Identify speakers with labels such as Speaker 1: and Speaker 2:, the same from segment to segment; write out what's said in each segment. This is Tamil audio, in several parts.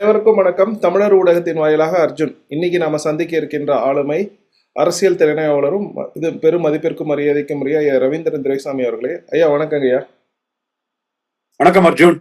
Speaker 1: அனைவருக்கும் வணக்கம். தமிழர் ஊடகத்தின் வாயிலாக அர்ஜுன். இன்னைக்கு நாம சந்திக்க இருக்கின்ற ஆளுமை அரசியல் திறனாய்வாளரும் இது பெரும் மதிப்பிற்கும் மரியாதைக்கும் உரிய ஐயா ரவீந்திரன் துரைசாமி அவர்களே. ஐயா வணக்கங்க ஐயா.
Speaker 2: வணக்கம் அர்ஜுன்.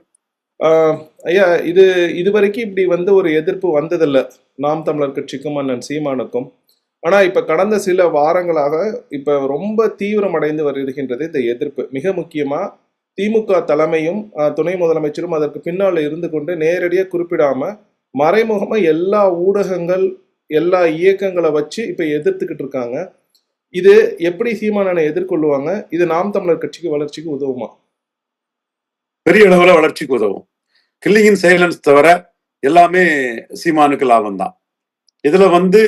Speaker 1: ஆஹ் ஐயா இது இதுவரைக்கும் இப்படி வந்து ஒரு எதிர்ப்பு வந்ததில்லை. நாம் தமிழர் கட்சிக்கும் அண்ணன் சீமானுக்கும். ஆனா இப்ப கடந்த சில வாரங்களாக இப்ப ரொம்ப தீவிரமடைந்து வருகின்றது இந்த எதிர்ப்பு. மிக முக்கியமா திமுக தலைமையும் ஆஹ் துணை முதலமைச்சரும் அதற்கு பின்னால் இருந்து கொண்டு நேரடியாக குறிப்பிடாம மறைமுகமா எல்லா ஊடகங்கள் எல்லா இயக்கங்களை வச்சு இப்ப எதிர்த்துக்கிட்டு இருக்காங்க. இது எப்படி சீமானனை எதிர்கொள்ளுவாங்க? இது நாம் தமிழர் கட்சிக்கு வளர்ச்சிக்கு உதவுமா?
Speaker 2: பெரிய அளவுல வளர்ச்சிக்கு உதவும். கில்லிங்கின் சைலன்ஸ் தவிர எல்லாமே சீமானுக்கு லாபம் தான் இதுல வந்து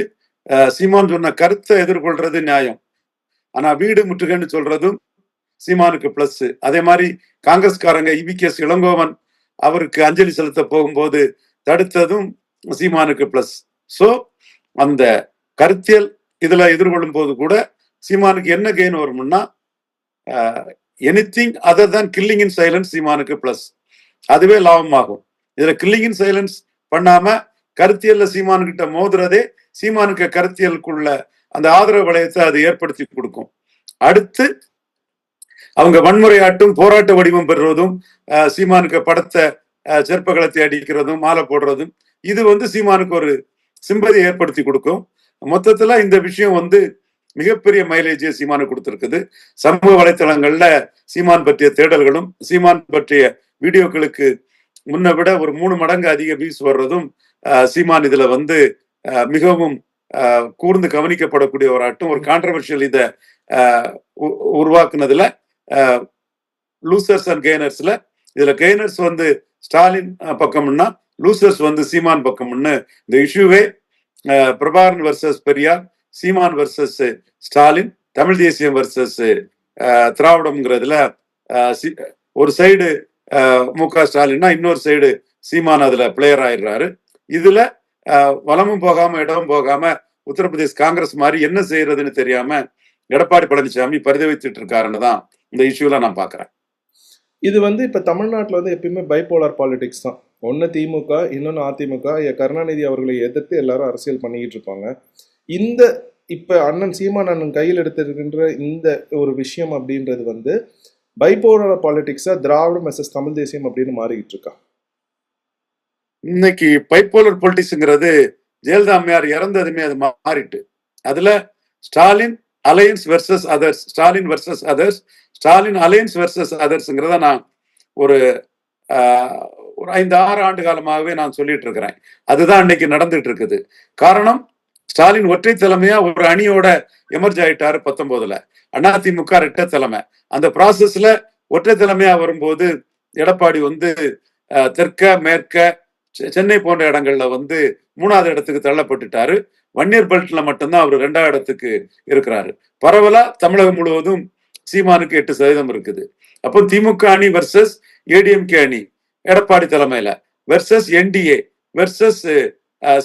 Speaker 2: சீமான் சொன்ன கருத்தை எதிர்கொள்றது நியாயம். ஆனா வீடு முற்றுகைன்னு சொல்றதும் சீமானுக்கு பிளஸ் அதே மாதிரி காங்கிரஸ்காரங்க இபிகேஎஸ் இளங்கோவன் அவருக்கு அஞ்சலி செலுத்த போகும்போது தடுத்ததும் சீமானுக்கு பிளஸ் ஸோ அந்த கருத்தியல் இதுல எதிர்கொள்ளும் போது கூட சீமானுக்கு என்ன கெயின் வரும்னா எனிதிங் அதர் தான் கில்லிங் இன் சைலன்ஸ் சீமானுக்கு பிளஸ் அதுவே லாபமாகும். இதுல கில்லிங் இன் சைலன்ஸ் பண்ணாம கருத்தியல்ல சீமானுக்கிட்ட மோதுறதே சீமானுக்கு கருத்தியலுக்குள்ள அந்த ஆதரவு வளையத்தை அது ஏற்படுத்தி கொடுக்கும். அடுத்து அவங்க வன்முறையாட்டும் போராட்ட வடிவம் பெறுவதும் சீமானுக்கு படத்தை அஹ், அடிக்கிறதும் மாலை போடுறதும் இது வந்து சீமானுக்கு ஒரு சிம்பதி ஏற்படுத்தி கொடுக்கும். மொத்தத்துல இந்த விஷயம் வந்து மிகப்பெரிய மைலேஜை சீமானு கொடுத்திருக்குது. சமூக வலைத்தளங்கள்ல சீமான் பற்றிய தேடல்களும் சீமான் பற்றிய வீடியோக்களுக்கு முன்ன விட ஒரு மூணு மடங்கு அதிக வியூஸ் வர்றதும் அஹ், சீமான் இதுல வந்து மிகவும் கூர்ந்து கவனிக்கப்படக்கூடிய ஒரு ஆட்டம் ஒரு கான்ட்ரவர்ஷியல் இதை உருவாக்குனதுல லூசர்ஸ் அண்ட் கெய்னர்ஸ்ல. இதுல கெய்னர்ஸ் வந்து ஸ்டாலின் பக்கம்னா லூசர்ஸ் வந்து சீமான் பக்கம்னு. இந்த இஷ்யூவே பிரபாகரன் வர்சஸ் பெரியார் சீமான் வர்சஸ் ஸ்டாலின் தமிழ் தேசியம் வர்சஸ் திராவிடம்ங்கிறதுல அஹ், ஒரு சைடு மு க ஸ்டாலின்னா இன்னொரு சைடு சீமான் அதுல பிளேயர் ஆயிடுறாரு. இதுல வளமும் போகாம இடமும் போகாம உத்தரப்பிரதேஷ் காங்கிரஸ் மாதிரி என்ன செய்யறதுன்னு தெரியாம எடப்பாடி பழனிசாமி பரிதவித்துட்டு இருக்காருன்னு தான். இந்த இஷ்யூல நான் பாக்குறேன்.
Speaker 1: இது வந்து இப்ப தமிழ்நாட்டுல வந்து எப்பயுமே பைபோலார் பாலிடிக்ஸ் தான். ஒன்னு திமுக இன்னொன்னு அதிமுக. கருணாநிதி அவர்களை எதிர்த்து எல்லாரும் அரசியல் பண்ணிக்கிட்டு இருப்பாங்க. இந்த இப்ப அண்ணன் சீமான் அண்ணன் கையில் எடுத்திருக்கின்ற இந்த ஒரு விஷயம் அப்படின்றது வந்து பைபோலார் பாலிடிக்ஸா திராவிடம் எஸ்எஸ் தமிழ் தேசியம் அப்படின்னு மாறிக்கிட்டு இருக்கா?
Speaker 2: இன்னைக்கு பைப்போலர் பொலிட்டிக்ஸ்ங்கிறது ஜெயலலிதா அம்மையார் இறந்ததுமே அது மாறிட்டு. அதுல Stalin alliance versus others Stalin versus others Stalin alliance versus அதர்ஸ்ங்கிறத நான் ஒரு ஒரு ஐந்து ஆறு ஆண்டு காலமாகவே நான் சொல்லிட்டு இருக்கிறேன். அதுதான் இன்னைக்கு நடந்துட்டு இருக்குது. காரணம் ஸ்டாலின் ஒற்றை தலைமையா ஒரு அணியோட எமர்ஜ் ஆயிட்டாரு பத்தொன்பதுல அதிமுக ரெட்ட தலைமை. அந்த ப்ராசஸ்ல ஒற்றை தலைமையா வரும்போது எடப்பாடி வந்து தெற்க மேற்க செ- சென்னை போன்ற இடங்கள்ல வந்து மூணாவது இடத்துக்கு தள்ளப்பட்டுட்டாரு. வன்னியர் பெல்ட்ல மட்டும்தான் அவர் ரெண்டாவது இடத்துக்கு இருக்கிறாரு. பரவலா தமிழகம் முழுவதும் சீமானுக்கு எட்டு சதவீதம் இருக்குது. அப்போ திமுக அணி வெர்சஸ் ஏடிஎம்கே அணி எடப்பாடி தலைமையில வெர்சஸ் என்டிஏ வெர்சஸ்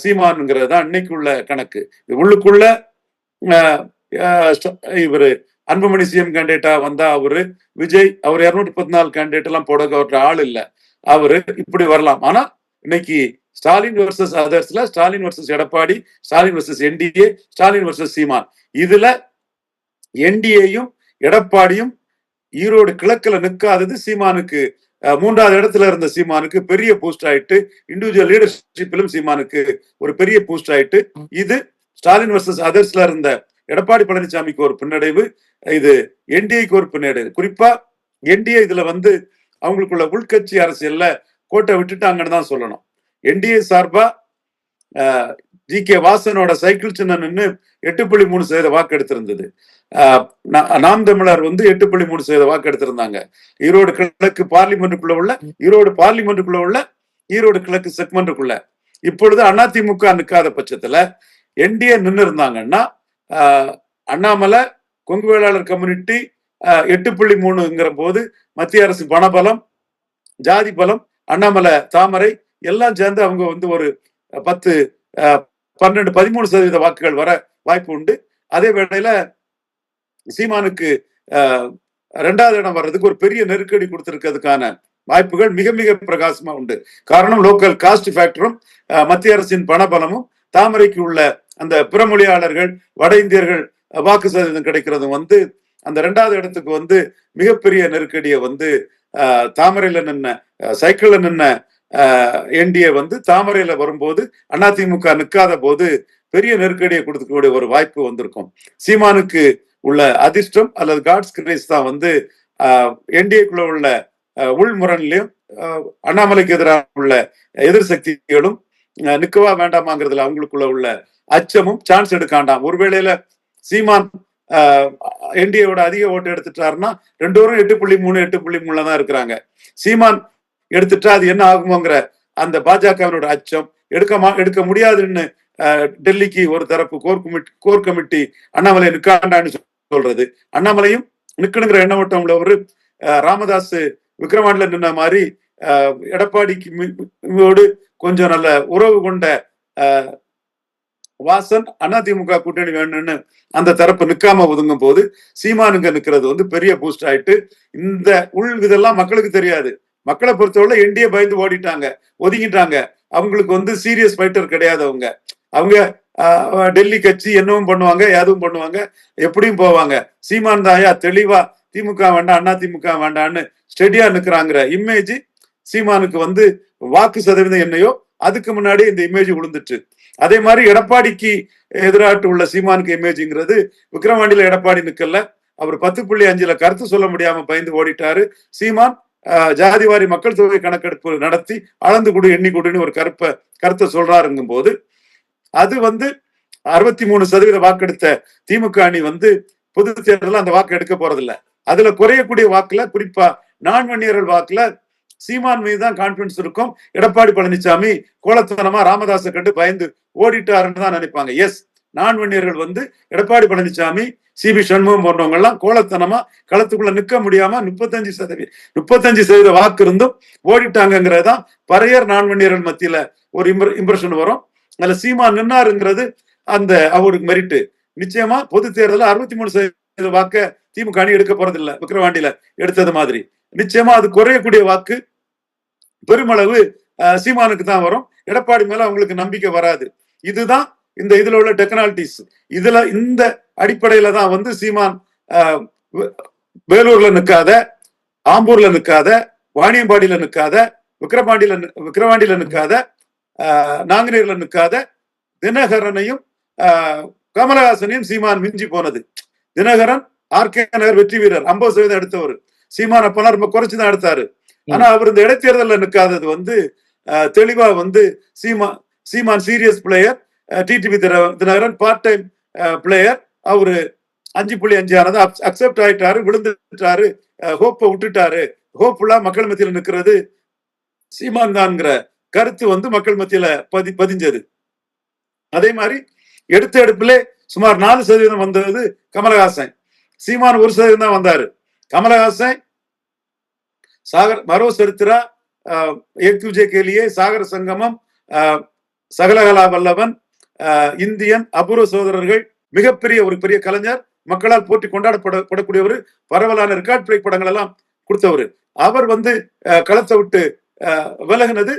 Speaker 2: சீமானுங்கிறது தான் இன்னைக்குள்ள கணக்கு. உள்ளுக்குள்ள இவர் இவரு அன்புமணி சிஎம் கேண்டிடேட்டா வந்தா அவரு விஜய் அவர் இருநூத்தி முப்பத்தி நாலு கேண்டிடேட் எல்லாம் போட அவர்கிட்ட ஆள் இல்லை. அவரு இப்படி வரலாம். ஆனா இன்னைக்கு Stalin versus அதர்ஸ்ல Stalin versus Edappadi Stalin versus NDA Stalin versus Seeman. இதுல என்டிஏயும் எடப்பாடியும் ஈரோடு கிழக்குல நிற்காதது சீமானுக்கு மூன்றாவது இடத்துல இருந்த சீமானுக்கு பெரிய பூஸ்ட் ஆயிட்டு இண்டிவிஜுவல் லீடர்ஷிப்பிலும் சீமானுக்கு ஒரு பெரிய பூஸ்ட் ஆயிட்டு இது ஸ்டாலின் வர்சஸ் அதர்ஸ்ல இருந்த எடப்பாடி பழனிசாமிக்கு ஒரு பின்னடைவு இது என்டிஏக்கு ஒரு பின்னடைவு. குறிப்பா என்டிஏ இதுல வந்து அவங்களுக்குள்ள உள்கட்சி அரசியல்ல கோட்டை விட்டுட்டாங்கன்னு தான் சொல்லணும். என்டிஏ சார்பா ஜி கே வாசனோட சைக்கிள் சின்ன நின்று எட்டு புள்ளி மூணு சதவீத வாக்கு எடுத்திருந்தது. ஆஹ் நாம் தமிழர் வந்து எட்டு புள்ளி மூணு சதவீத வாக்கு எடுத்திருந்தாங்க. ஈரோடு கிழக்கு பார்லிமெண்ட்டுக்குள்ள உள்ள ஈரோடு பார்லிமெண்ட்டுக்குள்ள உள்ள ஈரோடு கிழக்கு செக்மெண்ட்டுக்குள்ள இப்பொழுது அதிமுக நிற்காத பட்சத்துல என்டிஏ நின்று இருந்தாங்கன்னா ஆஹ் அண்ணாமலை கொங்கு வேளாளர் கம்யூனிட்டி எட்டு புள்ளி மூணுங்கிற போது மத்திய அரசு பணபலம் ஜாதி பலம் அண்ணாமலை தாமரை எல்லாம் சேர்ந்து அவங்க வந்து ஒரு பத்து பன்னெண்டு பதிமூணு சதவீத வாக்குகள் வர வாய்ப்பு உண்டு. அதே வேளையில சீமானுக்கு ரெண்டாவது இடம் வர்றதுக்கு ஒரு பெரிய நெருக்கடி கொடுத்திருக்கிறதுக்கான வாய்ப்புகள் மிக மிக பிரகாசமா உண்டு. காரணம் லோக்கல் காஸ்ட் ஃபேக்டரும் மத்திய அரசின் பணபலமும் தாமரைக்கு உள்ள அந்த பிறமொழியாளர்கள் வட இந்தியர்கள் வாக்கு சதவீதம் கிடைக்கிறதும் வந்து அந்த ரெண்டாவது இடத்துக்கு வந்து மிகப்பெரிய நெருக்கடியை வந்து தாமரையில நின்ன சைக்கிள்ல நின்ன என்டிஏ வந்து தாமரையில வரும்போது அதிமுக நிற்காத போது பெரிய நெருக்கடியை கொடுக்கக்கூடிய ஒரு வாய்ப்பு வந்திருக்கும். சீமானுக்கு உள்ள அதிர்ஷ்டம் அல்லது காட்ஸ் கிரேஸ் தான் வந்து என்டிஏக்குள்ள உள்ள அஹ், உள்முரண்லையும் அண்ணாமலைக்கு எதிராக உள்ள எதிர் சக்திகளும் அஹ், நிக்கவா வேண்டாமாங்கிறதுல அவங்களுக்குள்ள உள்ள அச்சமும் சான்ஸ் எடுக்காண்டாம். ஒருவேளையில சீமான் என்டிஏவோட அதிக ஓட்டு எடுத்துட்டாருன்னா ரெண்டு வரும் எட்டு புள்ளி மூணு எட்டு புள்ளி மூணுல தான் இருக்கிறாங்க. சீமான் எடுத்துட்டா அது என்ன ஆகுமோங்கிற அந்த பாஜகவினோட அச்சம். எடுக்க மா எடுக்க முடியாதுன்னு டெல்லிக்கு ஒரு தரப்பு core committee core committee Annamalai நிற்காண்டான்னு சொல்றது. அண்ணாமலையும் நிற்கணுங்கிற எண்ண ஓட்டம் உள்ளவர் ராமதாஸ் விக்ரவாண்டில நின்ன மாதிரி எடப்பாடிக்கு மி- கொஞ்சம் நல்ல உறவு கொண்ட வாசன் அதிமுக கூட்டணி வேணும்னு அந்த தரப்பு நிக்காம ஒதுங்கும் போது சீமானுங்க நிக்கிறது வந்து பெரிய பூஸ்ட் ஆயிட்டு இந்த உள் இதெல்லாம் மக்களுக்கு தெரியாது. மக்களை பொறுத்தவரை என்டிஏ பயந்து ஓடிட்டாங்க ஒதுங்கிட்டாங்க. அவங்களுக்கு வந்து சீரியஸ் ஃபைட்டர் கிடையாது அவங்க. அவங்க டெல்லி கட்சி என்னவும் பண்ணுவாங்க எதுவும் பண்ணுவாங்க எப்படியும் போவாங்க. சீமான் தாயா தெளிவா திமுக வேண்டாம் அண்ணா திமுக வேண்டான்னு ஸ்டெடியா நிக்கிறாங்கிற இமேஜ் சீமானுக்கு வந்து வாக்கு சதவீதம் என்னையோ அதுக்கு முன்னாடி இந்த இமேஜ் விழுந்துட்டு அதே மாதிரி எடப்பாடிக்கு எதிராட்டு உள்ள சீமானுக்கு இமேஜ்ங்கிறது விக்ரவாண்டியில எடப்பாடி நிக்கல. அவர் பத்து புள்ளி அஞ்சுல கருத்து சொல்ல முடியாம பயந்து ஓடிட்டாரு சீமான். ஜாதிவாரி மக்கள் தொகை கணக்கெடுப்பு நடத்தி அளந்து கொடு எண்ணி கொடுன்னு ஒரு கருப்பை கருத்தை சொல்றாருங்கும் போது அது வந்து அறுபத்தி மூணு சதவீத வாக்கெடுத்த திமுக அணி வந்து பொது தேர்தலில் அந்த வாக்கு எடுக்க போறதில்ல. அதுல குறையக்கூடிய வாக்குல குறிப்பா நான் வன்னியர்கள் வாக்குல சீமான் மீது தான் கான்பிடன்ஸ் இருக்கும். எடப்பாடி பழனிசாமி கோலத்தனமா ராமதாசை கண்டு பயந்து ஓடிட்டாருன்னு தான் நினைப்பாங்க. எஸ் நான் வன்னியர்கள் வந்து எடப்பாடி பழனிசாமி சிபி சண்முகம் போன்றவங்கெல்லாம் கோலத்தனமா களத்துக்குள்ள நிக்க முடியாம முப்பத்தஞ்சு சதவீதம் முப்பத்தஞ்சு சதவீத வாக்கு இருந்தும் ஓடிட்டாங்கிறதான் பறையர் நான்வன்னியர்கள் மத்தியில ஒரு இம்ப்ரெஷன் வரும். அதுல சீமா நின்னாருங்கிறது அந்த அவருக்கு மெரிட்டு நிச்சயமா பொது தேர்தலில் அறுபத்தி மூணு சதவீத வாக்க திமுக அணி எடுக்க போறது இல்ல விக்கிரவாண்டியில எடுத்தது மாதிரி. நிச்சயமா அது குறையக்கூடிய வாக்கு பெருமளவு சீமானுக்கு தான் வரும். எடப்பாடி மேல அவங்களுக்கு நம்பிக்கை வராது. இதுதான் இந்த இதுல உள்ள டெக்னாலிட்டிஸ் இதுல இந்த அடிப்படையில தான் வந்து சீமான் வேலூர்ல நிக்காத ஆம்பூர்ல நிக்காத வாணியம்பாடியில நிக்காத விக்கிரவாண்டியில விக்கிரவாண்டியில நிக்காத அஹ், நாங்குநேர்ல நிக்காத தினகரனையும் கமலஹாசனையும் சீமான் மிஞ்சி போனது. தினகரன் ஆர்கே நகர் வெற்றி வீரர் ஐம்பது சதவீதம் எடுத்தவர். சீமான் அப்பெல்லாம் ரொம்ப குறைச்சுதான் எடுத்தாரு. ஆனா அவர் இந்த இடைத்தேர்தல்ல நிக்காதது வந்து தெளிவா வந்து Seema Seeman serious player TTV Dhinakaran part time player அவரு அஞ்சு புள்ளி அஞ்சு ஆனது அக்செப்ட் ஆயிட்டாரு விழுந்துட்டாரு ஹோப்பை விட்டுட்டாரு. ஹோப்ஃபுல்லா மக்கள் மத்தியில் நிற்கிறது சீமான் தான்ங்கிற கருத்து வந்து மக்கள் மத்தியில பதி பதிஞ்சது. அதே மாதிரி எடுத்த எடுப்புல சுமார் நாலு சதவீதம் வந்தது கமலஹாசன். சீமான் ஒரு சதவீதம் தான் வந்தாரு. கமலஹாசன் சாகர் மரோ சரித்திரா ஏக்யூஜே கேலியே சாகர சங்கமம் ஆஹ், சகலகலா வல்லவன் இந்தியன் அபூர்வ சோதரர்கள் மிகப்பெரிய ஒரு பெரிய கலைஞர் மக்களால் போட்டி கொண்டாடப்படக்கூடியவர் பரவலான ரெக்கார்ட் பிரேக் படங்கள் எல்லாம் கொடுத்தவர். அவர் வந்து களத்தை விட்டு ஆஹ், விலகுனது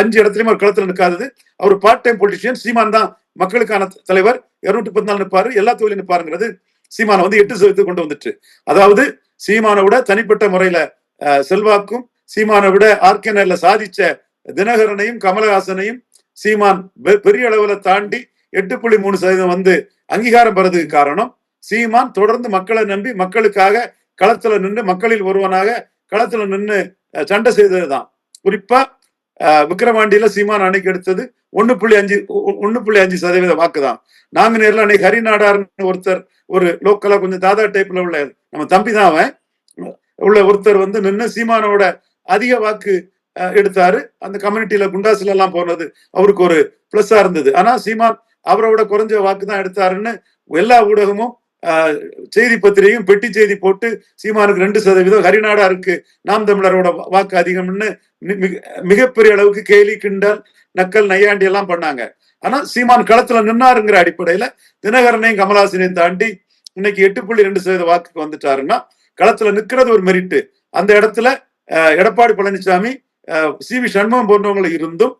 Speaker 2: அஞ்சு இடத்துலயும் அவர் களத்தில் நிற்காதது அவர் பார்ட் டைம் பொலிட்டிஷியன் சீமான் தான் மக்களுக்கான தலைவர். இருநூற்றி பத்து நாள் நிற்பாரு எல்லா தொழிலும் நிற்பாருங்கிறது சீமானை வந்து எட்டு சதவீதத்துக்கு கொண்டு வந்துட்டு. அதாவது சீமானை விட தனிப்பட்ட முறையில செல்வாக்கும் சீமானை விட ஆர்கேனர்ல சாதிச்ச தினகரனையும் கமலஹாசனையும் சீமான் பெ- பெரிய அளவுல தாண்டி எட்டு புள்ளி மூணு சதவீதம் வந்து அங்கீகாரம் பெறதுக்கு காரணம் சீமான் தொடர்ந்து மக்களை நம்பி மக்களுக்காக களத்துல நின்று மக்களில் ஒருவனாக களத்துல நின்று சண்டை செய்ததுதான். குறிப்பா அஹ், விக்கிரவாண்டியில சீமான் அணைக்கு எடுத்தது ஒன்னு புள்ளி அஞ்சு ஒன்னு புள்ளி அஞ்சு சதவீத வாக்குதான். நாங்க நேர்ல அன்னைக்கு ஹரிநாடார்னு ஒருத்தர் ஒரு லோக்கலா கொஞ்சம் தாதா டைப்ல உள்ள நம்ம தம்பி தான் அவன். உள்ள ஒருத்தர் வந்து நின்று சீமானோட அதிக வாக்கு எடுத்தாரு. அந்த கம்யூனிட்டியில குண்டாசில எல்லாம் போனது அவருக்கு ஒரு பிளஸ்ஸா இருந்தது. ஆனா சீமான் அவரோட குறைஞ்ச வாக்கு தான் எடுத்தாருன்னு எல்லா ஊடகமும் செய்தி பத்திரிகையும் பெட்டி செய்தி போட்டு சீமானுக்கு ரெண்டு சதவீதம் ஹரிநாடாருக்கு நாம் தமிழரோட வாக்கு அதிகம்னு மிக- மிகப்பெரிய அளவுக்கு கேலி கிண்டல் நக்கல் நையாண்டி எல்லாம் பண்ணாங்க. ஆனா சீமான் களத்துல நின்னாருங்கிற அடிப்படையில தினகரனையும் கமலாசனையும் தாண்டி இன்னைக்கு எட்டு புள்ளி ரெண்டு சதவீத வாக்குக்கு வந்துட்டாருன்னா களத்துல நிக்கிறது ஒரு மெரிட்டு அந்த இடத்துல எடப்பாடி பழனிசாமி சி வி சண்முகம் போன்றவங்களை இருந்தும்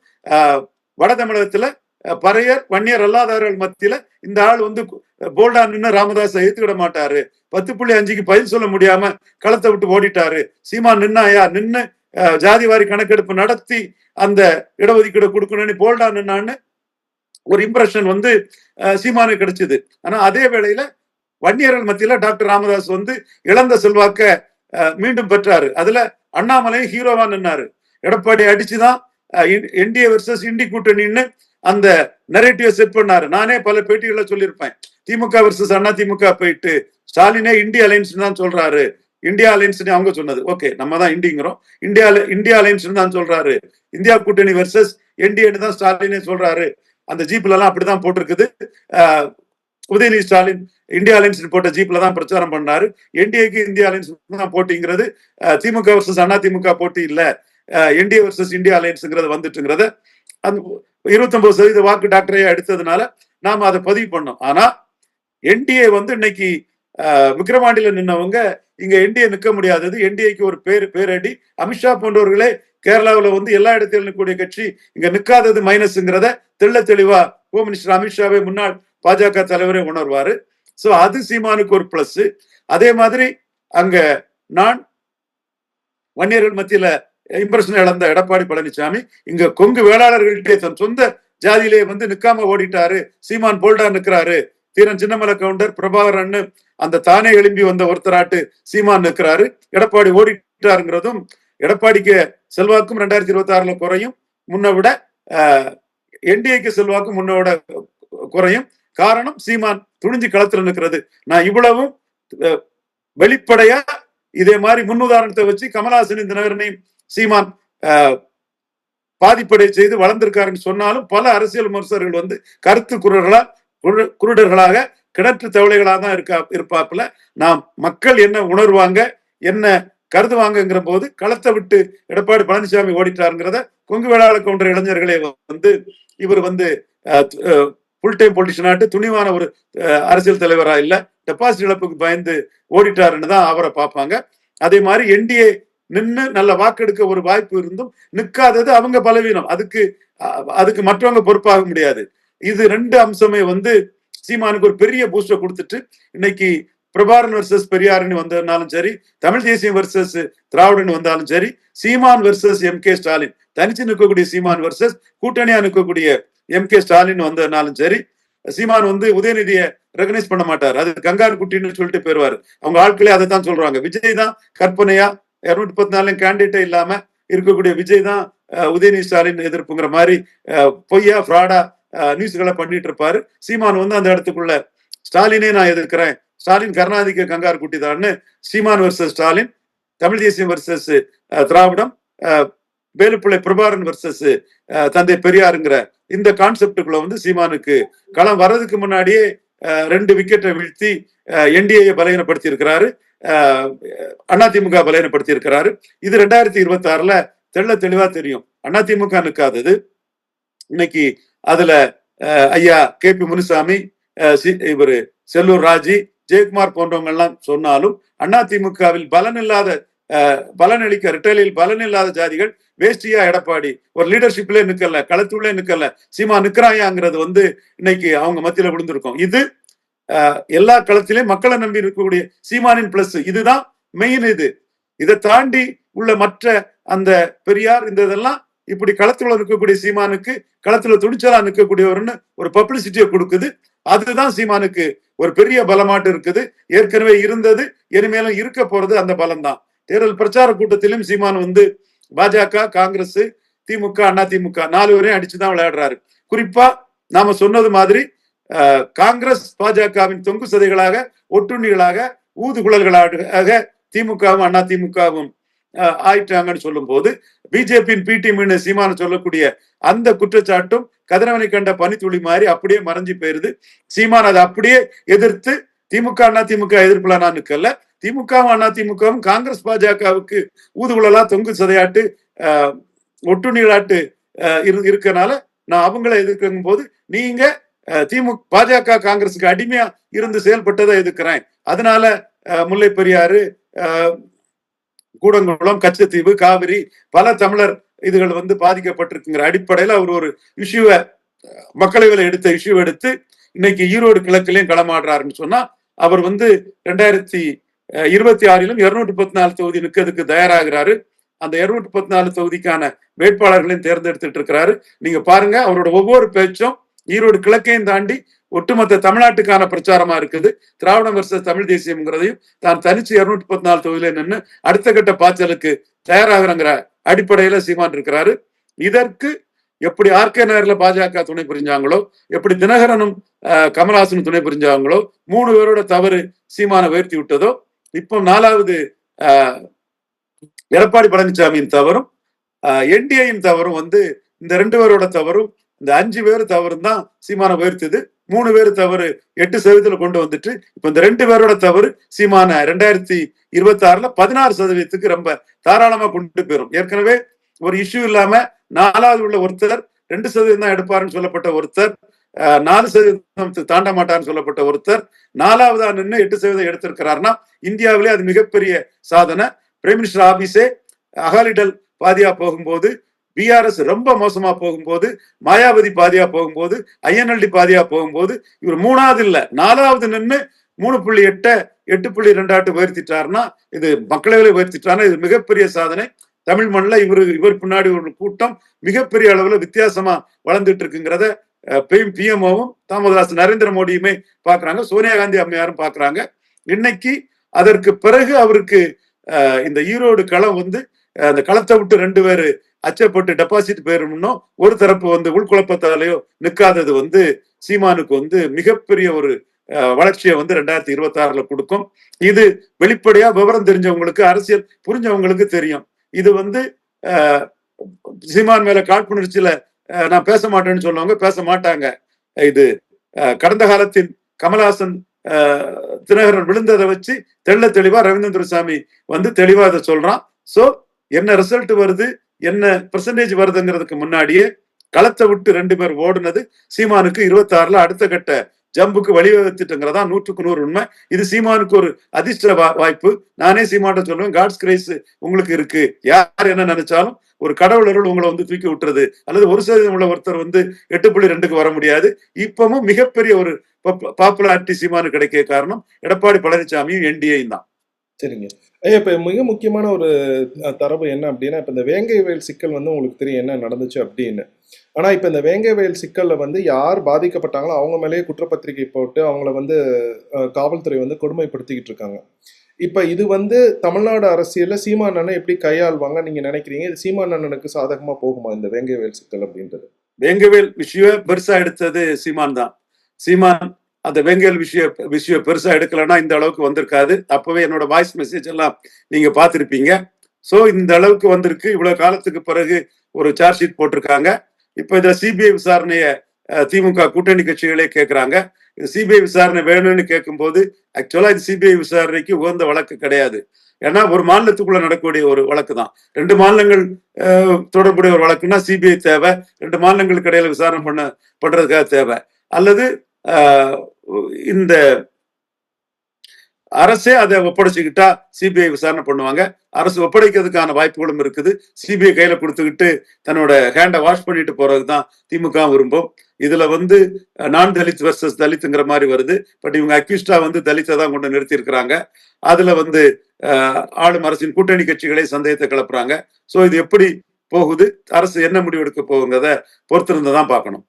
Speaker 2: வட தமிழகத்துல பறையர் வன்னியர் அல்லாதவர்கள் மத்தியில இந்த ஆள் வந்து போல்டா நின்று ராமதாஸை ஏத்துக்கிட மாட்டாரு. பத்து புள்ளி அஞ்சுக்கு பதில் சொல்ல முடியாம களத்தை விட்டு ஓடிட்டாரு. சீமான் நின்னாயா? நின்னு ஜாதி வாரி கணக்கெடுப்பு நடத்தி அந்த இடஒதுக்கீடு கொடுக்கணும்னு போல்டா நின்னான்னு ஒரு இம்ப்ரெஷன் வந்து சீமானு சீமானுக்கு கிடைச்சது. ஆனா அதே வேளையில வன்னியர்கள் மத்தியில டாக்டர் ராமதாஸ் வந்து இழந்த செல்வாக்க மீண்டும் பெற்றாரு. அதுல அண்ணாமலையும் ஹீரோவா நின்னாரு. எடப்பாடி அடிச்சுதான் என்டிஏ வெர்சஸ் இண்டி கூட்டணின்னு அந்த நெரேட்டிவ செட் பண்ணாரு. நானே பல பேட்டிகளை சொல்லியிருப்பேன். திமுக வெர்சஸ் அண்ணா திமுக போயிட்டு ஸ்டாலினே இந்திய அலைன்ஸ் தான் சொல்றாரு. இந்தியா அலைன்ஸ் அவங்க சொன்னது. ஓகே நம்ம தான் இண்டிங்கிறோம் இந்தியா இந்தியா அலைன்ஸ் தான் சொல்றாரு. இந்தியா கூட்டணி வெர்சஸ் என்டிஏன்னு தான் ஸ்டாலினே சொல்றாரு. அந்த ஜீப்ல எல்லாம் அப்படிதான் போட்டிருக்குது. உதயநிதி ஸ்டாலின் இந்தியா அலைன்ஸ் போட்ட ஜீப்ல தான் பிரச்சாரம் பண்ணாரு. என்டிஏக்கு இந்தியா அலைன்ஸ் தான் போட்டிங்கிறது திமுக வர்சஸ் அண்ணா திமுக போட்டி இல்லை. என்டிஏ வர்சஸ் இந்தியா அலைன்ஸ்ங்கிறது வந்துட்டுங்கிறத. அந்த இருபத்தொன்பது சதவீத வாக்கு டாக்டரையா எடுத்ததுனால நாம அதை பதிவு பண்ணோம். ஆனா என்டிஏ வந்து இன்னைக்கு விக்ரமாண்டியில நின்னவங்க இங்க என்டிஏ நிக்க முடியாதது. என்டிஏக்கு ஒரு பேர் பேரடி. அமித்ஷா போன்றவர்களே கேரளாவில் வந்து எல்லா இடத்திலும் நிற்கக்கூடிய கட்சி இங்க நிக்காதது மைனஸ்ங்கிறத தெள்ள தெளிவா ஹோம் மினிஸ்டர் அமித்ஷாவே முன்னாள் பாஜக தலைவரே உணர்வாரு. ஸோ அது சீமானுக்கு ஒரு பிளஸ் அதே மாதிரி அங்க நான் வன்னியர்கள் மத்தியில இம்ப்ரெஷன் இழந்த எடப்பாடி பழனிசாமி இங்க கொங்கு வேளாளர்கள்ட்டே தன் சொந்த ஜாதியிலே வந்து நிக்காம ஓடிட்டாரு. சீமான் போல்டா நிக்கிறாரு. தீரன் சின்னமலை கவுண்டர் பிரபாகரன் அந்த தானே எழும்பி வந்த ஒருத்தராட்டு சீமான் நிக்கிறாரு. எடப்பாடி ஓடிட்டாருங்கிறதும் எடப்பாடிக்கு செல்வாக்கும் ரெண்டாயிரத்தி இருபத்தி ஆறுல குறையும். முன்ன விட என்டிஏக்கு செல்வாக்கும் முன்ன விட குறையும். காரணம் சீமான் துணிஞ்சு களத்துல நிற்கிறது நான் இவ்வளவும் வெளிப்படையா இதே மாதிரி முன்னுதாரணத்தை வச்சு கமலஹாசன் தினகரனையும் சீமான் பாதிப்படை செய்து வளர்ந்திருக்காருன்னு சொன்னாலும் பல அரசியல் விமர்சகர்கள் வந்து கருத்து குருடர்களா குரு- குருடர்களாக கிணற்று தவளைகளாக தான் இருக்கா இருப்பாப்புல. நாம் மக்கள் என்ன உணர்வாங்க என்ன கருதுவாங்கங்கிற போது களத்தை விட்டு எடப்பாடி பழனிசாமி ஓடிட்டாருங்கிறத கொங்கு வேளாள கவுண்டர் இளைஞர்களே வந்து இவர் வந்து ஃபுல் டைம் பொலிட்டிஷனாட்டு துணிவான ஒரு அரசியல் தலைவரா இல்ல டெபாசிட் இழப்புக்கு பயந்து ஓடிட்டாருன்னு தான் அவரை பார்ப்பாங்க. அதே மாதிரி என்டிஏ நின்னு நல்ல வாக்கெடுக்க ஒரு வாய்ப்பு இருந்தும் நிற்காதது அவங்க பலவீனம். அதுக்கு அதுக்கு மற்றவங்க பொறுப்பாக முடியாது. இது ரெண்டு அம்சமே வந்து சீமானுக்கு ஒரு பெரிய பூஸ்டர் கொடுத்துட்டு இன்னைக்கு பிரபாரன் வர்சஸ் பெரியாருன்னு வந்ததுனாலும் சரி தமிழ் தேசியம் வர்சஸ் திராவிடன் வந்தாலும் சரி Seeman versus M K Stalin தனிச்சு நிற்கக்கூடிய சீமான் வர்சஸ் கூட்டணியா நிற்கக்கூடிய எம் கே ஸ்டாலின் வந்ததுனாலும் சரி சீமான் வந்து உதயநிதியை ரெகனைஸ் பண்ண மாட்டார். அது கங்காரு குட்டின்னு சொல்லிட்டு போயிருவாரு. அவங்க ஆட்களே அதை தான் சொல்றாங்க. விஜய் தான் கற்பனையா இருநூத்தி பத்து நாலு கேண்டிடேட்டே இல்லாம இருக்கக்கூடிய விஜய் தான் உதயநிதி ஸ்டாலின் எதிர்ப்புங்கிற மாதிரி பொய்யா ஃப்ராடா நியூஸ்களை பண்ணிட்டு இருப்பாரு சீமான் வந்து அந்த இடத்துக்குள்ள ஸ்டாலினே நான் எதிர்க்கிறேன். ஸ்டாலின் கருணாதிக்க கங்காரு குட்டி தான்னு சீமான் வர்சஸ் ஸ்டாலின் தமிழ் தேசியம் வர்சஸ் திராவிடம் வேலுப்பிள்ளை பிரபாரன் வர்சஸ் தந்தை பெரியாருங்கிற இந்த கான்செப்டுக்குள்ள வந்து சீமானுக்கு களம் வர்றதுக்கு முன்னாடியே ரெண்டு விக்கெட்டை வீழ்த்தி என்டிஏ பலகீனப்படுத்தி இருக்கிறாரு அதிமுக பலகீனப்படுத்தி இருக்கிறாரு இது ரெண்டாயிரத்தி இருபத்தி ஆறுல தெள்ள தெளிவா தெரியும். அதிமுக நிற்காதது. இன்னைக்கு அதுல ஐயா கே பி முனுசாமி அஹ், சி- செல்லூர் ராஜி ஜெயக்குமார் போன்றவங்க எல்லாம் சொன்னாலும் அதிமுகவில் பலன் இல்லாத அஹ், பலன் அளிக்க ரிட்டைலில் பலன் இல்லாத ஜாதிகள் வேஷ்டியா எடப்பாடி. ஒரு லீடர்ஷிப்லேயே நிக்கல களத்துள்ளே நிக்கல. சீமா நிக்கிறாயாங்கிறது வந்து இன்னைக்கு அவங்க மத்தியில விழுந்திருக்கும். இது எல்லா களத்திலையும் மக்களை நம்பி இருக்கக்கூடிய சீமானின் பிளஸ் இதுதான் மெயின் இது. இதை தாண்டி உள்ள மற்ற அந்த பெரியார் இந்த இதெல்லாம் இப்படி களத்துல இருக்கக்கூடிய சீமானுக்கு களத்துல துணிச்சலா நிற்கக்கூடியவர்னு ஒரு பப்ளிசிட்டியை கொடுக்குது. அதுதான் சீமானுக்கு ஒரு பெரிய பலமாட்டு இருக்குது. ஏற்கனவே இருந்தது இனிமேலும் இருக்க போறது அந்த பலம் தான் தேர்தல் பிரச்சார கூட்டத்திலும் சீமான் வந்து பாஜக காங்கிரஸ் திமுக அண்ணா திமுக நாலு வரையும் அடிச்சுதான் விளையாடுறாரு. குறிப்பா நாம சொன்னது மாதிரி காங்கிரஸ் பாஜகவின் தொங்கு சதைகளாக ஒட்டுண்ணிகளாக ஊதுகுழல்களாக திமுகவும் அண்ணா திமுகவும் ஆயிட்டாங்கன்னு சொல்லும் போது பிஜேபியின் பி மீன் சீமான சொல்லக்கூடிய அந்த குற்றச்சாட்டும் கதிரவனை கண்ட பனித்துளி மாதிரி அப்படியே மறைஞ்சு போயிருது. சீமான் அதை அப்படியே எதிர்த்து திமுக அண்ணா திமுக எதிர்ப்புல நான் நிக்கல திமுகவும் அண்ணா திமுகவும் காங்கிரஸ் பாஜகவுக்கு ஊதுகுழலா தொங்கு சதையாட்டு ஆஹ், இரு இருக்கனால நான் அவங்கள எதிர்க்கும் போது நீங்க திமுக பாஜக காங்கிரஸுக்கு அடிமையா இருந்து செயல்பட்டதை எதிர்க்கிறேன். அதனால ஆஹ், முல்லை பெரியாறு ஆஹ், கூடங்குளம் கச்சத்தீவு காவிரி பல தமிழர் இதுகள் வந்து பாதிக்கப்பட்டிருக்குங்கிற அடிப்படையில அவர் ஒரு இஷ்யூவை மக்களவையில் எடுத்த இஷ்யூ எடுத்து இன்னைக்கு ஈரோடு கிழக்குலயும் களமாடுறாருன்னு சொன்னா அவர் வந்து ரெண்டாயிரத்தி இருபத்தி ஆறிலும் இருநூற்றி முப்பத்தி நாலு தொகுதி நிற்கிறதுக்கு தயாராகிறாரு. அந்த இருநூற்றி முப்பத்தி நாலு தொகுதிக்கான வேட்பாளர்களையும் தேர்ந்தெடுத்துட்டு இருக்கிறாரு. நீங்க பாருங்க அவரோட ஒவ்வொரு பேச்சும் ஈரோடு கிழக்கையும் தாண்டி ஒட்டுமொத்த தமிழ்நாட்டுக்கான பிரச்சாரமா இருக்குது. திராவிடம் வருஷ தமிழ் தேசியம்ங்கிறதையும் தான் தனிச்சு இருநூத்தி முப்பத்தி நாலு தொகுதியில நின்று அடுத்த கட்ட பாய்ச்சலுக்கு தயாராகிறங்கிற அடிப்படையில சீமான் இருக்கிறாரு. இதற்கு எப்படி ஆர்கே நகர்ல பாஜக துணை புரிஞ்சாங்களோ எப்படி தினகரனும் கமல்ஹாசனும் துணை புரிஞ்சாங்களோ மூணு பேரோட தவறு சீமானை உயர்த்தி விட்டதோ இப்போ நாலாவது எடப்பாடி பழனிசாமியின் தவறும் என்டிஏயின் தவறும் வந்து இந்த ரெண்டு பேரோட தவறும் இந்த அஞ்சு பேர் தவறு தான் சீமான உயர்த்துது மூணு பேர் தவறு எட்டு சதவீதத்துல கொண்டு வந்துட்டு இப்ப இந்த ரெண்டு பேரோட தவறு சீமான ரெண்டாயிரத்தி இருபத்தி ஆறுல பதினாறு சதவீதத்துக்கு ரொம்ப தாராளமா கொண்டு போயிரும். ஏற்கனவே ஒரு இஷ்யூ இல்லாம நாலாவது உள்ள ஒருத்தர் ரெண்டு சதவீதம் தான் எடுப்பாருன்னு சொல்லப்பட்ட ஒருத்தர் நாலு சதவீதம் தாண்ட மாட்டார்னு சொல்லப்பட்ட ஒருத்தர் நாலாவதா நின்று எட்டு சதவீதம் எடுத்திருக்கிறாருன்னா இந்தியாவிலே அது மிகப்பெரிய சாதனை. பிரைம் மினிஸ்டர் ஆபீஸே அகாலிடல் பாதியா போகும்போது பிஆர்எஸ் ரொம்ப மோசமா போகும்போது மாயாவதி பாதியா போகும்போது ஐஎன்எல்டி பாதியா போகும்போது இவர் மூணாவது இல்ல நாலாவது நின்று மூணு புள்ளி எட்ட எட்டு புள்ளி ரெண்டாட்டு உயர்த்திட்டாருன்னா இது மக்களவையில உயர்த்திட்டாருன்னா இது மிகப்பெரிய சாதனை. தமிழ் மண்ணில் இவர் இவர் பின்னாடி ஒரு கூட்டம் மிகப்பெரிய அளவில் வித்தியாசமா வளர்ந்துட்டு இருக்குங்கிறத பிஎம்ஓவும் தாமோதராஸ் நரேந்திர மோடியுமே பாக்குறாங்க சோனியா காந்தி அம்மையாரும் பாக்குறாங்க. இன்னைக்கு அதற்கு பிறகு அவருக்கு இந்த ஈரோடு களம் வந்து அந்த களத்தை விட்டு ரெண்டு பேர் அச்சப்பட்டு டெபாசிட் போயிருமுன்னோ ஒரு தரப்பு வந்து உள்குழப்பத்தாலேயோ நிற்காதது வந்து சீமானுக்கு வந்து மிகப்பெரிய ஒரு வளர்ச்சியை வந்து ரெண்டாயிரத்தி இருபத்தி ஆறுல கொடுக்கும். இது வெளிப்படையா விவரம் தெரிஞ்சவங்களுக்கு அரசியல் புரிஞ்சவங்களுக்கு தெரியும். இது வந்து சீமான் மேல காழ்ப்புணர்ச்சியில நான் பேச மாட்டேன்னு சொல்லுவாங்க பேச மாட்டாங்க. இது கடந்த காலத்தின் கமலஹாசன் தினகரன் விழுந்ததை வச்சு தெள்ள தெளிவா ரவீந்திர சாமி வந்து தெளிவா அதை சொல்றான். சோ என்ன ரிசல்ட் வருது? என்ன பெர்சன்டேஜ் வருதுங்கிறதுக்கு முன்னாடியே களத்தை விட்டு ரெண்டு பேர் ஓடுனது சீமானுக்கு இருபத்தி ஆறுல அடுத்த கட்ட ஜம்புக்கு வழிவகுத்துட்டுங்கிறதா நூற்றுக்கு நூறு உண்மை. இது சீமானுக்கு ஒரு அதிர்ஷ்ட வா- வாய்ப்பு. நானே சீமான்ட்ட சொல்லுவேன் காட்ஸ் கிரைஸ் உங்களுக்கு இருக்கு. யார் என்ன நினைச்சாலும் ஒரு கடவுள் அருள் உங்களை வந்து தூக்கி விட்டுறது அல்லது ஒரு சதவீதம் உள்ள ஒருத்தர் வந்து எட்டு புள்ளி ரெண்டுக்கு வர முடியாது. இப்பவும் மிகப்பெரிய ஒரு பாப்புலாரிட்டி சீமானு கிடைக்க காரணம் எடப்பாடி பழனிசாமியும் என்டிஏயும் தான்.
Speaker 1: சரிங்க. ஐயா இப்ப மிக முக்கியமான ஒரு தரவு என்ன அப்படின்னா இப்ப இந்த வேங்கை வயல் சிக்கல் வந்து உங்களுக்கு தெரியும் என்ன நடந்துச்சு அப்படின்னு. ஆனா இப்ப இந்த வேங்கை வயல் சிக்கல்ல வந்து யார் பாதிக்கப்பட்டாங்களோ அவங்க மேலேயே குற்றப்பத்திரிகை போட்டு அவங்கள வந்து காவல்துறை வந்து கொடுமைப்படுத்திக்கிட்டு இருக்காங்க. இப்ப இது வந்து தமிழ்நாடு அரசியலில் சீமான் அண்ணன் எப்படி கையாள்வாங்க நீங்க நினைக்கிறீங்க? இது சீமான் அண்ணனுக்கு சாதகமா போகுமா இந்த வேங்கை வயல் சிக்கல் அப்படின்றது?
Speaker 2: வேங்கவேல் விஷயம் பெருசா எடுத்தது சீமான் தான். சீமான் அந்த வெங்கல் விஷய விஷயம் பெருசா எடுக்கலைன்னா இந்த அளவுக்கு வந்திருக்காது. அப்பவே என்னோட வாய்ஸ் மெசேஜ் எல்லாம் நீங்க பார்த்துருப்பீங்க. சோ இந்த அளவுக்கு வந்திருக்கு. இவ்வளவு காலத்துக்கு பிறகு ஒரு சார்ஜ் ஷீட் போட்டிருக்காங்க. இப்ப இந்த சிபிஐ விசாரணைய திமுக கூட்டணி கட்சிகளே கேட்கறாங்க. சிபிஐ விசாரணை வேணும்னு கேட்கும்போது ஆக்சுவலா இது சிபிஐ விசாரணைக்கு உகந்த வழக்கு கிடையாது. ஏன்னா ஒரு மாநிலத்துக்குள்ள நடக்கக்கூடிய ஒரு வழக்கு தான். ரெண்டு மாநிலங்கள் தொடர்புடைய ஒரு வழக்குன்னா சிபிஐ தேவை. ரெண்டு மாநிலங்களுக்கு இடையில விசாரணை பண்ண பண்றதுக்காக தேவை. அல்லது இந்த அரசே அதை ஒப்படைச்சுக்கிட்டா சிபிஐ விசாரணை பண்ணுவாங்க. அரசு ஒப்படைக்கிறதுக்கான வாய்ப்புகளும் இருக்குது. சிபிஐ கையில கொடுத்துக்கிட்டு தன்னோட ஹேண்டை வாஷ் பண்ணிட்டு போறது தான் திமுக விரும்பும். இதுல வந்து நான் தலித் வர்சஸ் தலித்துங்கிற மாதிரி வருது. பட் இவங்க அக்யூஸ்டா வந்து தலித்தை தான் கொண்டு நிறுத்தி இருக்கிறாங்க அதுல வந்து ஆளும் அரசின் கூட்டணி கட்சிகளே சந்தேகத்தை கிளப்புறாங்க. சோ இது எப்படி போகுது? அரசு என்ன முடிவு எடுக்க போகுங்கிறத பொறுத்திருந்து தான் பார்க்கணும்.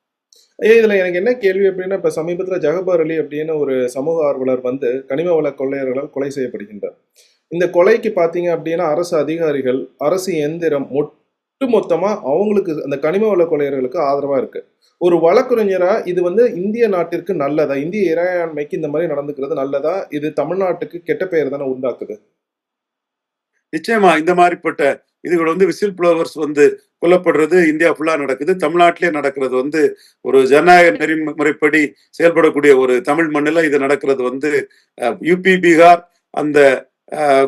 Speaker 1: ஐயா எனக்கு என்ன கேள்வி அப்படின்னா இப்போ சமீபத்தில் ஜகபர் அலி அப்படின்னு ஒரு சமூக ஆர்வலர் வந்து கனிம வள கொள்ளையர்களால் கொலை செய்யப்படுகின்றார். இந்த கொலைக்கு பார்த்தீங்க அப்படின்னா அரசு அதிகாரிகள் அரசு எந்திரம் ஒட்டுமொத்தமா அவங்களுக்கு அந்த கனிம வள கொள்ளையர்களுக்கு ஆதரவாக இருக்குது ஒரு வழக்கறிஞரா இது வந்து இந்திய நாட்டிற்கு நல்லதா? இந்திய இறையாண்மைக்கு இந்த மாதிரி நடந்துக்கிறது நல்லதா? இது தமிழ்நாட்டுக்கு கெட்ட பெயர் தானே உண்டாக்குது?
Speaker 2: நிச்சயமா இந்த மாதிரிப்பட்ட இதுகள் வந்து விசில் புளோவர்ஸ் வந்து கொல்லப்படுறது இந்தியா ஃபுல்லா நடக்குது. தமிழ்நாட்டிலே நடக்கிறது வந்து ஒரு ஜனநாயக நெறிமுறைப்படி செயல்படக்கூடிய ஒரு தமிழ் மண்ணில் இது நடக்கிறது வந்து யூபி பீகார் அந்த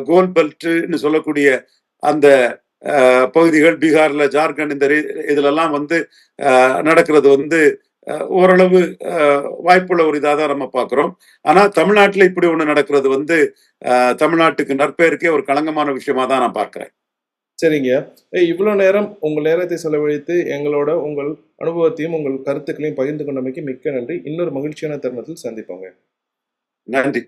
Speaker 2: கோல் பெல்ட்னு சொல்லக்கூடிய அந்த பகுதிகள் பீகார்ல ஜார்க்கண்ட் இந்த இதுலலாம் இதுலெல்லாம் வந்து நடக்கிறது வந்து ஓரளவு அஹ், வாய்ப்புள்ள ஒரு இதாக தான் நம்ம பார்க்குறோம் ஆனால் தமிழ்நாட்டில் இப்படி ஒன்று நடக்கிறது வந்து தமிழ்நாட்டுக்கு நற்பெயருக்கே ஒரு களங்கமான விஷயமா தான் நான் பார்க்குறேன்
Speaker 1: சரிங்க. இவ்வளோ நேரம் உங்கள் நேரத்தை செலவழித்து எங்களோட உங்கள் அனுபவத்தையும் உங்கள் கருத்துக்களையும் பகிர்ந்து கொண்டமைக்கு மிக்க நன்றி. இன்னொரு மகிழ்ச்சியான தருணத்தில் சந்திப்போங்க.
Speaker 2: நன்றி.